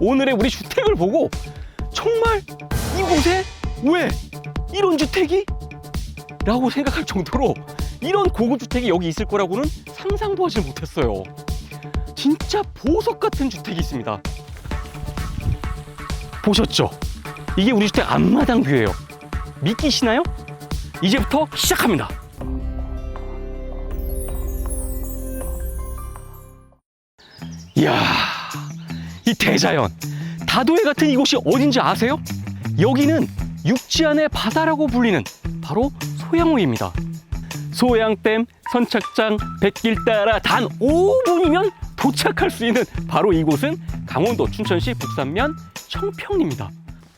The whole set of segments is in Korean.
오늘의 우리 주택을 보고 정말 이곳에 왜 이런 주택이? 라고 생각할 정도로 이런 고급 주택이 여기 있을 거라고는 상상도 하지 못했어요. 진짜 보석 같은 주택이 있습니다. 보셨죠? 이게 우리 주택 앞마당 뷰예요. 믿기시나요? 이제부터 시작합니다. 이야, 이 대자연, 다도해 같은 이곳이 어딘지 아세요? 여기는 육지 안의 바다라고 불리는 바로 소양호입니다. 소양댐, 선착장, 백길 따라 단 5분이면 도착할 수 있는 바로 이곳은 강원도 춘천시 북산면 청평입니다.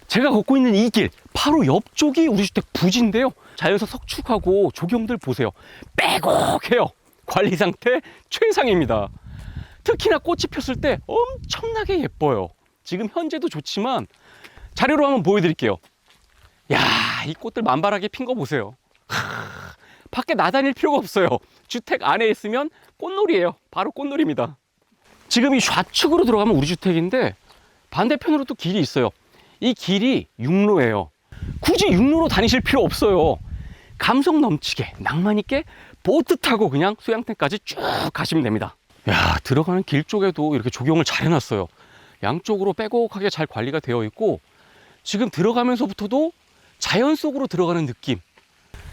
제가 걷고 있는 이 길 바로 옆쪽이 우리 주택 부지인데요. 자연석 석축하고 조경들 보세요. 빼곡해요. 관리 상태 최상입니다. 특히나 꽃이 폈을 때 엄청나게 예뻐요. 지금 현재도 좋지만 자료로 한번 보여드릴게요. 야, 이 꽃들 만발하게 핀 거 보세요. 하, 밖에 나다닐 필요가 없어요. 주택 안에 있으면 꽃놀이에요. 바로 꽃놀이입니다. 지금 이 좌측으로 들어가면 우리 주택인데 반대편으로 또 길이 있어요. 이 길이 육로예요. 굳이 육로로 다니실 필요 없어요. 감성 넘치게 낭만 있게 보트 타고 그냥 수양댐까지 쭉 가시면 됩니다. 야 들어가는 길 쪽에도 이렇게 조경을 잘 해놨어요. 양쪽으로 빼곡하게 잘 관리가 되어 있고 지금 들어가면서부터도 자연 속으로 들어가는 느낌.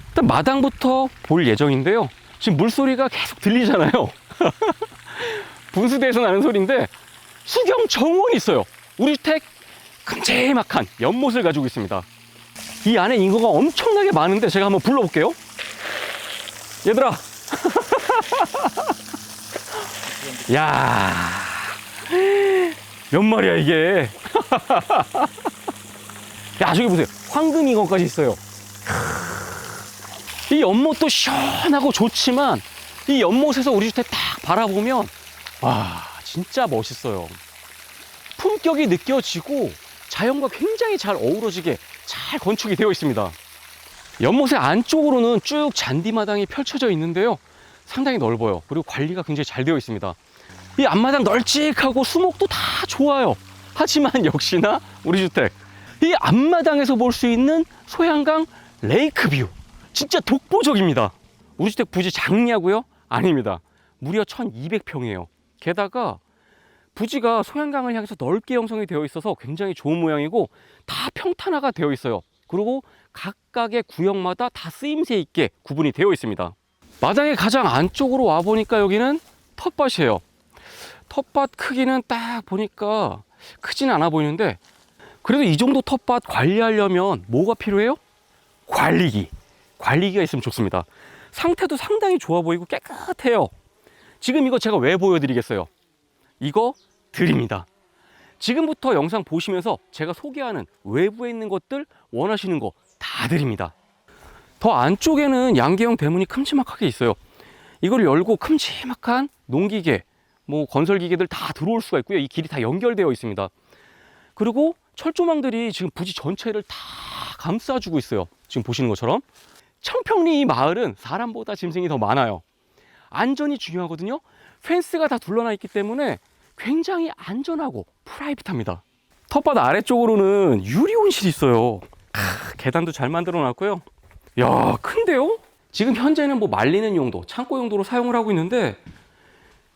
일단 마당부터 볼 예정인데요. 지금 물소리가 계속 들리잖아요. 분수대에서 나는 소리인데 수경 정원이 있어요. 우리 주택 큼지막한 연못을 가지고 있습니다. 이 안에 인구가 엄청나게 많은데 제가 한번 불러볼게요. 얘들아. 야. 몇 마리야 이게. 야 저기 보세요. 황금 잉어까지 있어요. 이 연못도 시원하고 좋지만 이 연못에서 우리 주택 딱 바라보면 와 진짜 멋있어요. 품격이 느껴지고 자연과 굉장히 잘 어우러지게 잘 건축이 되어 있습니다. 연못의 안쪽으로는 쭉 잔디마당이 펼쳐져 있는데요. 상당히 넓어요. 그리고 관리가 굉장히 잘 되어 있습니다. 이 앞마당 널찍하고 수목도 다 좋아요. 하지만 역시나 우리 주택 이 앞마당에서 볼 수 있는 소양강 레이크 뷰 진짜 독보적입니다. 우리 주택 부지 작냐고요? 아닙니다. 무려 1200평이에요. 게다가 부지가 소양강을 향해서 넓게 형성이 되어 있어서 굉장히 좋은 모양이고 다 평탄화가 되어 있어요. 그리고 각각의 구역마다 다 쓰임새 있게 구분이 되어 있습니다. 마당의 가장 안쪽으로 와 보니까 여기는 텃밭이에요. 텃밭 크기는 딱 보니까 크지는 않아 보이는데 그래도 이 정도 텃밭 관리하려면 뭐가 필요해요? 관리기. 관리기가 있으면 좋습니다. 상태도 상당히 좋아 보이고 깨끗해요. 지금 이거 제가 왜 보여드리겠어요? 이거 드립니다. 지금부터 영상 보시면서 제가 소개하는 외부에 있는 것들 원하시는 거 다 드립니다. 더 안쪽에는 양계형 대문이 큼지막하게 있어요. 이걸 열고 큼지막한 농기계, 뭐 건설기계들 다 들어올 수가 있고요. 이 길이 다 연결되어 있습니다. 그리고 철조망들이 지금 부지 전체를 다 감싸주고 있어요. 지금 보시는 것처럼. 청평리 이 마을은 사람보다 짐승이 더 많아요. 안전이 중요하거든요. 펜스가 다 둘러나 있기 때문에 굉장히 안전하고 프라이빗합니다. 텃밭 아래쪽으로는 유리 온실이 있어요. 크, 계단도 잘 만들어 놨고요. 야, 큰데요? 지금 현재는 뭐 말리는 용도, 창고 용도로 사용을 하고 있는데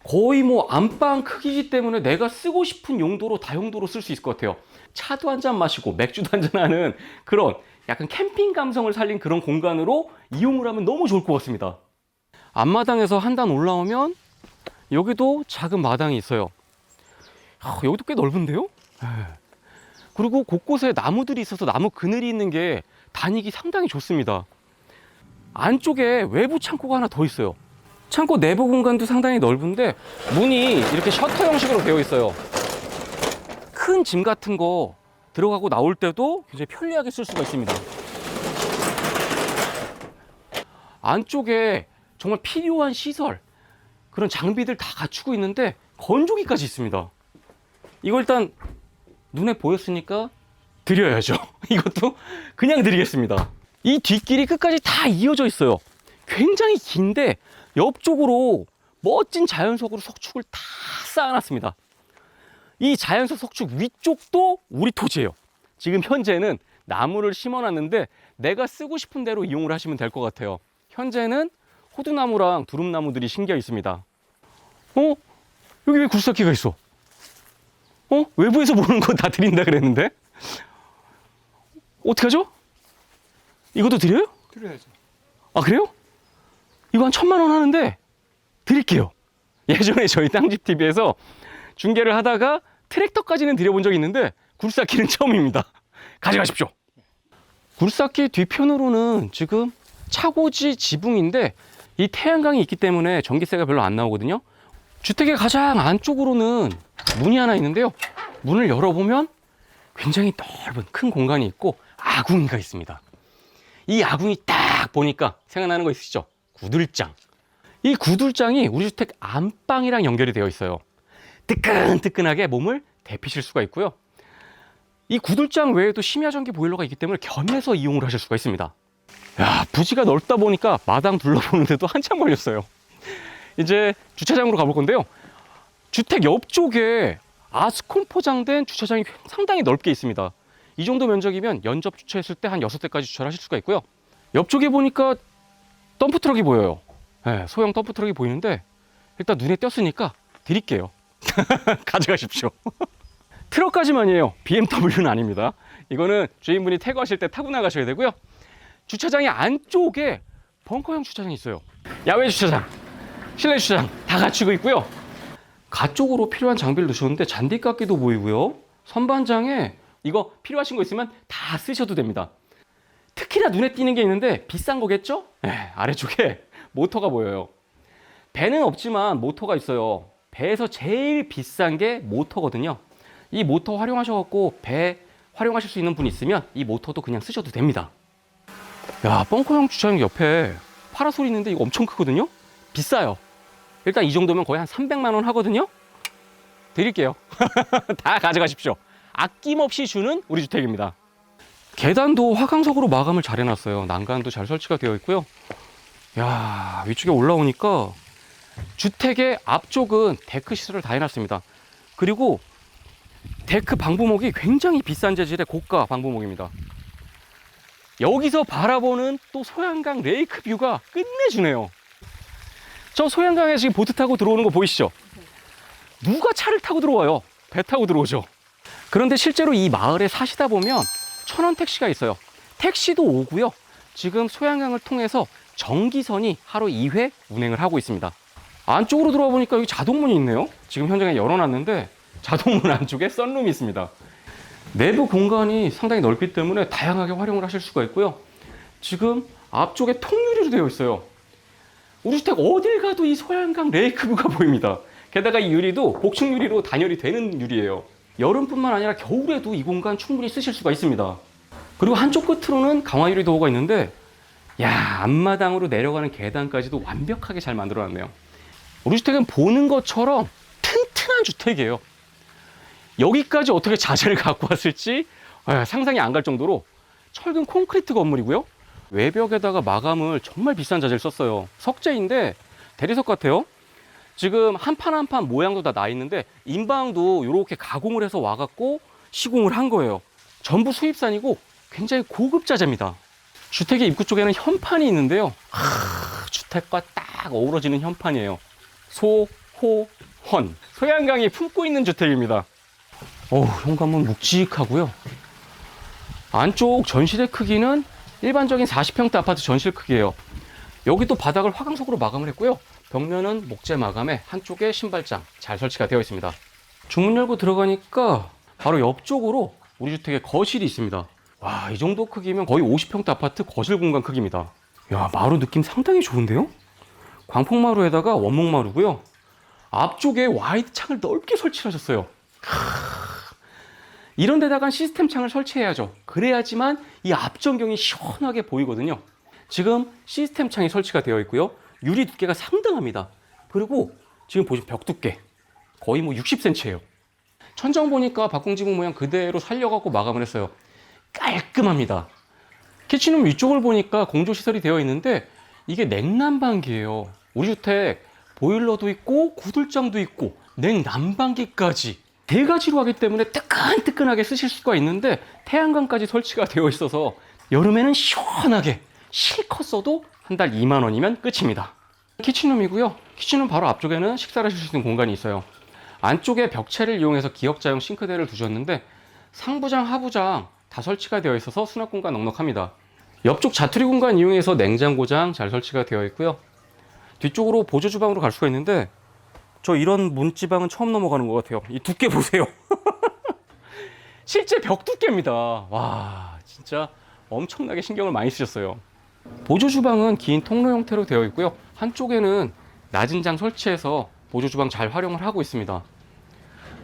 거의 뭐 안방 크기이기 때문에 내가 쓰고 싶은 용도로 다용도로 쓸 수 있을 것 같아요. 차도 한 잔 마시고 맥주도 한 잔 하는 그런 약간 캠핑 감성을 살린 그런 공간으로 이용을 하면 너무 좋을 것 같습니다. 앞마당에서 한 단 올라오면 여기도 작은 마당이 있어요. 아, 여기도 꽤 넓은데요? 네. 그리고 곳곳에 나무들이 있어서 나무 그늘이 있는 게 다니기 상당히 좋습니다. 안쪽에 외부 창고가 하나 더 있어요. 창고 내부 공간도 상당히 넓은데 문이 이렇게 셔터 형식으로 되어 있어요. 큰 짐 같은 거 들어가고 나올 때도 굉장히 편리하게 쓸 수가 있습니다. 안쪽에 정말 필요한 시설, 그런 장비들 다 갖추고 있는데 건조기까지 있습니다. 이거 일단 눈에 보였으니까 드려야죠. 이것도 그냥 드리겠습니다. 이 뒷길이 끝까지 다 이어져 있어요. 굉장히 긴데 옆쪽으로 멋진 자연 속으로 석축을 다 쌓아놨습니다. 이 자연석 석축 위쪽도 우리 토지예요. 지금 현재는 나무를 심어놨는데 내가 쓰고 싶은 대로 이용을 하시면 될 것 같아요. 현재는 호두나무랑 두릅나무들이 심겨 있습니다. 어? 여기 왜 굴삭기가 있어? 어? 외부에서 보는 건다 드린다 그랬는데? 어떡하죠? 이것도 드려요? 드려야죠. 아 그래요? 이거 한 천만 원 하는데 드릴게요. 예전에 저희 땅집 TV에서 중계를 하다가 트랙터까지는 드려본 적이 있는데 굴삭기는 처음입니다. 가져가십시오. 굴삭기 뒤편으로는 지금 차고지 지붕인데 이 태양광이 있기 때문에 전기세가 별로 안 나오거든요. 주택의 가장 안쪽으로는 문이 하나 있는데요. 문을 열어보면 굉장히 넓은 큰 공간이 있고 아궁이가 있습니다. 이 아궁이 딱 보니까 생각나는 거 있으시죠? 구들장. 이 구들장이 우리 주택 안방이랑 연결이 되어 있어요. 뜨끈뜨끈하게 몸을 데피실 수가 있고요. 이 구들장 외에도 심야 전기 보일러가 있기 때문에 겸해서 이용을 하실 수가 있습니다. 야, 부지가 넓다 보니까 마당 둘러보는데도 한참 걸렸어요. 이제 주차장으로 가볼 건데요. 주택 옆쪽에 아스콘 포장된 주차장이 상당히 넓게 있습니다. 이 정도 면적이면 연접 주차했을 때한 6대까지 주차를 하실 수가 있고요. 옆쪽에 보니까 덤프 트럭이 보여요. 네, 소형 덤프 트럭이 보이는데 일단 눈에 띄었으니까 드릴게요. 가져가십시오. 트럭까지만이에요. BMW는 아닙니다. 이거는 주인분이 퇴거하실 때 타고 나가셔야 되고요. 주차장의 안쪽에 벙커형 주차장이 있어요. 야외 주차장, 실내 주차장 다 갖추고 있고요. 가쪽으로 필요한 장비를 넣으셨는데 잔디깎기도 보이고요. 선반장에 이거 필요하신 거 있으면 다 쓰셔도 됩니다. 특히나 눈에 띄는 게 있는데 비싼 거겠죠? 네, 아래쪽에 모터가 보여요. 배는 없지만 모터가 있어요. 배에서 제일 비싼 게 모터거든요. 이 모터 활용하셔갖고 배 활용하실 수 있는 분 있으면 이 모터도 그냥 쓰셔도 됩니다. 야, 벙커형 주차장 옆에 파라솔 있는데 이거 엄청 크거든요? 비싸요. 일단 이 정도면 거의 한 300만 원 하거든요? 드릴게요. 다 가져가십시오. 아낌없이 주는 우리 주택입니다. 계단도 화강석으로 마감을 잘 해놨어요. 난간도 잘 설치가 되어 있고요. 야 위쪽에 올라오니까 주택의 앞쪽은 데크 시설을 다 해놨습니다. 그리고 데크 방부목이 굉장히 비싼 재질의 고가 방부목입니다. 여기서 바라보는 또 소양강 레이크 뷰가 끝내주네요. 저 소양강에 지금 보트 타고 들어오는 거 보이시죠? 누가 차를 타고 들어와요? 배 타고 들어오죠. 그런데 실제로 이 마을에 사시다 보면 천원 택시가 있어요. 택시도 오고요. 지금 소양강을 통해서 전기선이 하루 2회 운행을 하고 있습니다. 안쪽으로 들어와 보니까 여기 자동문이 있네요. 지금 현장에 열어놨는데 자동문 안쪽에 썬룸이 있습니다. 내부 공간이 상당히 넓기 때문에 다양하게 활용을 하실 수가 있고요. 지금 앞쪽에 통유리로 되어 있어요. 우리 주택 어딜 가도 이 소양강 레이크뷰가 보입니다. 게다가 이 유리도 복층 유리로 단열이 되는 유리예요. 여름뿐만 아니라 겨울에도 이 공간 충분히 쓰실 수가 있습니다. 그리고 한쪽 끝으로는 강화유리 도어가 있는데 야 앞마당으로 내려가는 계단까지도 완벽하게 잘 만들어놨네요. 우리 주택은 보는 것처럼 튼튼한 주택이에요. 여기까지 어떻게 자재를 갖고 왔을지 아, 상상이 안 갈 정도로 철근 콘크리트 건물이고요. 외벽에다가 마감을 정말 비싼 자재를 썼어요. 석재인데 대리석 같아요. 지금 한 판 한 판 모양도 다 나 있는데 인방도 이렇게 가공을 해서 와갖고 시공을 한 거예요. 전부 수입산이고 굉장히 고급 자재입니다. 주택의 입구 쪽에는 현판이 있는데요. 하, 주택과 딱 어우러지는 현판이에요. 소, 호, 헌. 소양강이 품고 있는 주택입니다. 어우, 현관문 묵직하고요. 안쪽 전실의 크기는 일반적인 40평대 아파트 전실 크기예요. 여기도 바닥을 화강석으로 마감을 했고요. 벽면은 목재 마감에 한쪽에 신발장 잘 설치가 되어 있습니다. 중문 열고 들어가니까 바로 옆쪽으로 우리 주택의 거실이 있습니다. 와, 이 정도 크기면 거의 50평대 아파트 거실 공간 크기입니다. 야, 마루 느낌 상당히 좋은데요? 광폭마루에다가 원목마루고요. 앞쪽에 와이드 창을 넓게 설치하셨어요. 이런 데다가 시스템 창을 설치해야죠. 그래야지만 이 앞전경이 시원하게 보이거든요. 지금 시스템 창이 설치가 되어 있고요. 유리 두께가 상당합니다. 그리고 지금 보시면 벽 두께 거의 뭐 60cm예요. 천정 보니까 박공지붕 모양 그대로 살려갖고 마감을 했어요. 깔끔합니다. 키친룸 위쪽을 보니까 공조 시설이 되어 있는데 이게 냉난방기예요. 우리 주택 보일러도 있고 구들장도 있고 냉난방기까지 대가지로 하기 때문에 뜨끈뜨끈하게 쓰실 수가 있는데 태양광까지 설치가 되어 있어서 여름에는 시원하게 실컷 써도 한 달 2만 원이면 끝입니다. 키친룸이고요. 키친룸 바로 앞쪽에는 식사를 하실 수 있는 공간이 있어요. 안쪽에 벽체를 이용해서 기역자형 싱크대를 두셨는데 상부장, 하부장 다 설치가 되어 있어서 수납 공간 넉넉합니다. 옆쪽 자투리 공간 이용해서 냉장고장 잘 설치가 되어 있고요. 뒤쪽으로 보조 주방으로 갈 수가 있는데 저 이런 문지방은 처음 넘어가는 것 같아요. 이 두께 보세요. 실제 벽 두께입니다. 와, 진짜 엄청나게 신경을 많이 쓰셨어요. 보조 주방은 긴 통로 형태로 되어 있고요. 한쪽에는 낮은 장 설치해서 보조 주방 잘 활용을 하고 있습니다.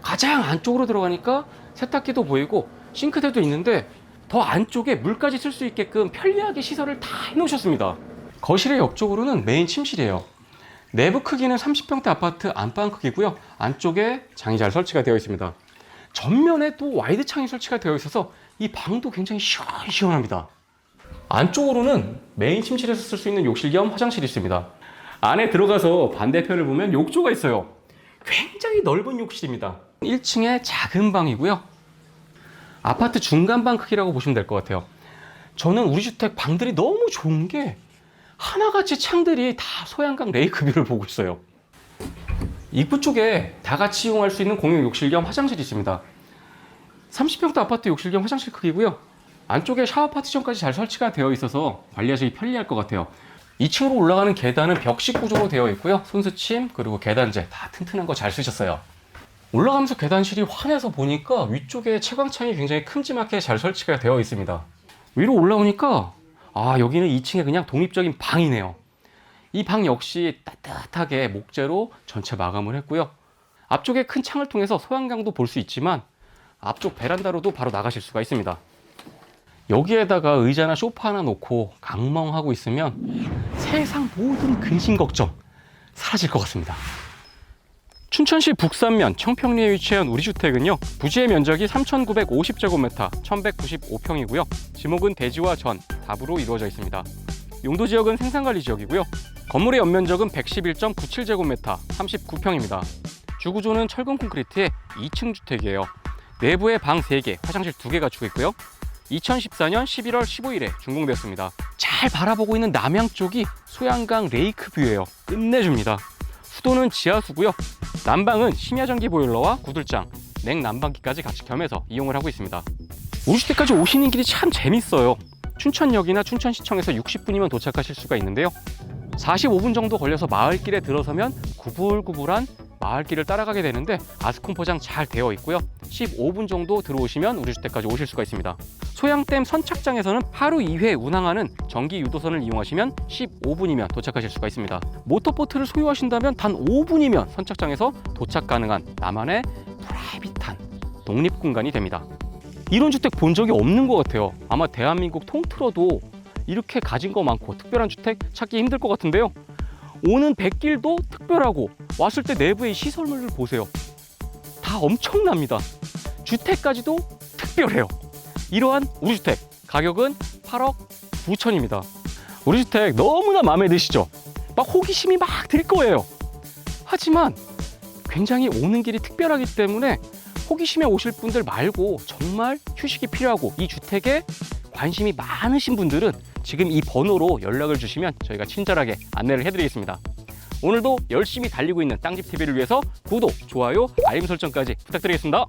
가장 안쪽으로 들어가니까 세탁기도 보이고 싱크대도 있는데 더 안쪽에 물까지 쓸 수 있게끔 편리하게 시설을 다 해놓으셨습니다. 거실의 옆쪽으로는 메인 침실이에요. 내부 크기는 30평대 아파트 안방 크기고요. 안쪽에 장이 잘 설치가 되어 있습니다. 전면에 또 와이드 창이 설치가 되어 있어서 이 방도 굉장히 시원시원합니다. 안쪽으로는 메인 침실에서 쓸 수 있는 욕실 겸 화장실이 있습니다. 안에 들어가서 반대편을 보면 욕조가 있어요. 굉장히 넓은 욕실입니다. 1층에 작은 방이고요. 아파트 중간방 크기라고 보시면 될 것 같아요. 저는 우리 주택 방들이 너무 좋은 게 하나같이 창들이 다 소양강 레이크뷰를 보고 있어요. 입구 쪽에 다 같이 이용할 수 있는 공용 욕실 겸 화장실이 있습니다. 30평대 아파트 욕실 겸 화장실 크기고요. 안쪽에 샤워 파티션까지 잘 설치가 되어 있어서 관리하시기 편리할 것 같아요. 2층으로 올라가는 계단은 벽식 구조로 되어 있고요. 손수침 그리고 계단재 다 튼튼한 거 잘 쓰셨어요. 올라가면서 계단실이 환해서 보니까 위쪽에 채광창이 굉장히 큼지막하게 잘 설치가 되어 있습니다. 위로 올라오니까 아 여기는 2층에 그냥 독립적인 방이네요. 이 방 역시 따뜻하게 목재로 전체 마감을 했고요. 앞쪽에 큰 창을 통해서 소양강도 볼 수 있지만 앞쪽 베란다로도 바로 나가실 수가 있습니다. 여기에다가 의자나 소파 하나 놓고 강멍하고 있으면 세상 모든 근심 걱정 사라질 것 같습니다. 춘천시 북산면 청평리에 위치한 우리 주택은요 부지의 면적이 3,950제곱미터 1,195평이고요. 지목은 대지와 전 답으로 이루어져 있습니다. 용도 지역은 생산관리 지역이고요. 건물의 연면적은 111.97제곱미터 39평입니다. 주구조는 철근 콘크리트의 2층 주택이에요. 내부에 방 3개, 화장실 2개 갖추고 있고요 2014년 11월 15일에 준공되었습니다 잘 바라보고 있는 남양 쪽이 소양강 레이크뷰예요 끝내줍니다 수도는 지하수고요 난방은 심야전기 보일러와 구들장, 냉난방기까지 같이 겸해서 이용을 하고 있습니다. 우리 주택까지 오시는 길이 참 재밌어요. 춘천역이나 춘천시청에서 60분이면 도착하실 수가 있는데요. 45분 정도 걸려서 마을길에 들어서면 구불구불한 마을길을 따라가게 되는데 아스콘 포장 잘 되어 있고요. 15분 정도 들어오시면 우리 주택까지 오실 수가 있습니다. 소양댐 선착장에서는 하루 2회 운항하는 전기 유도선을 이용하시면 15분이면 도착하실 수가 있습니다. 모터보트를 소유하신다면 단 5분이면 선착장에서 도착 가능한 나만의 프라이빗한 독립 공간이 됩니다. 이런 주택 본 적이 없는 것 같아요. 아마 대한민국 통틀어도 이렇게 가진 거 많고 특별한 주택 찾기 힘들 것 같은데요. 오는 백길도 특별하고 왔을 때 내부의 시설물을 보세요. 다 엄청납니다. 주택까지도 특별해요. 이러한 우리 주택 가격은 8억 9천입니다. 우리 주택 너무나 마음에 드시죠? 막 호기심이 막 들 거예요. 하지만 굉장히 오는 길이 특별하기 때문에 호기심에 오실 분들 말고 정말 휴식이 필요하고 이 주택에 관심이 많으신 분들은 지금 이 번호로 연락을 주시면 저희가 친절하게 안내를 해드리겠습니다. 오늘도 열심히 달리고 있는 땅집TV를 위해서 구독, 좋아요, 알림 설정까지 부탁드리겠습니다.